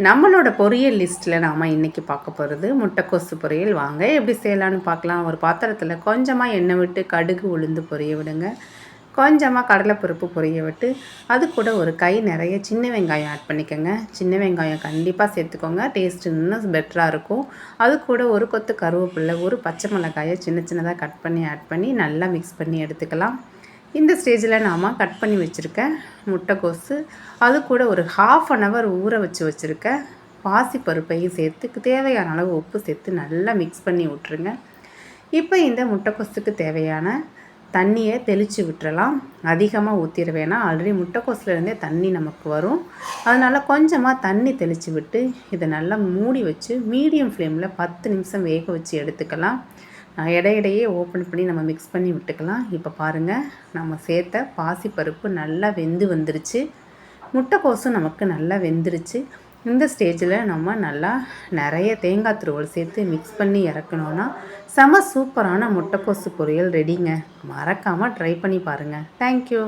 நம்மளோட பொரியல் லிஸ்ட்டில் நாம் இன்றைக்கி பார்க்க போகிறது முட்டைக்கோசு பொரியல். வாங்க எப்படி செய்யலான்னு பார்க்கலாம். ஒரு பாத்திரத்தில் கொஞ்சமாக எண்ணெய் விட்டு கடுகு உளுந்து பொரிய விடுங்க. கொஞ்சமாக கடலைப்பருப்பு பொரிய விட்டு அது கூட ஒரு கை நிறைய சின்ன வெங்காயம் ஆட் பண்ணிக்கோங்க. சின்ன வெங்காயம் கண்டிப்பாக சேர்த்துக்கோங்க. டேஸ்ட் இன்னும் பெட்டராக இருக்கும். அது கூட ஒரு கொத்து கருவேப்பில்லை ஒரு பச்சை மிளகாயை சின்ன சின்னதாக கட் பண்ணி ஆட் பண்ணி நல்லா மிக்ஸ் பண்ணி எடுத்துக்கலாம். இந்த ஸ்டேஜில் நாம் கட் பண்ணி வச்சுருக்கேன் முட்டைக்கோசு அது கூட ஒரு ஹாஃப் அன் ஹவர் ஊற வச்சு வச்சுருக்கேன் பாசி பருப்பையும் சேர்த்து தேவையான அளவு உப்பு சேர்த்து நல்லா மிக்ஸ் பண்ணி விட்ருங்க இப்போ இந்த முட்டைக்கோசுக்கு தேவையான தண்ணியை தெளித்து விட்டுறலாம். அதிகமாக ஊற்றிட வேணாம். ஆல்ரெடி முட்டைக்கோஸ்லேருந்தே தண்ணி நமக்கு வரும். அதனால் கொஞ்சமாக தண்ணி தெளித்து விட்டு இதை நல்லா மூடி வச்சு மீடியம் ஃப்ளேமில் பத்து நிமிஷம் வேக வச்சு எடுத்துக்கலாம். இடையிடையே ஓப்பன் பண்ணி நம்ம மிக்ஸ் பண்ணி விட்டுக்கலாம். இப்போ பாருங்கள் நம்ம சேர்த்த பாசிப்பருப்பு நல்லா வெந்து வந்துருச்சு. முட்டைக்கோசும் நமக்கு நல்லா வெந்துருச்சு. இந்த ஸ்டேஜில் நம்ம நல்லா நிறைய தேங்காய் துருவல் சேர்த்து மிக்ஸ் பண்ணி இறக்கணுன்னா செம சூப்பரான முட்டைக்கோசு பொரியல் ரெடிங்க மறக்காமல் ட்ரை பண்ணி பாருங்கள் தேங்க்யூ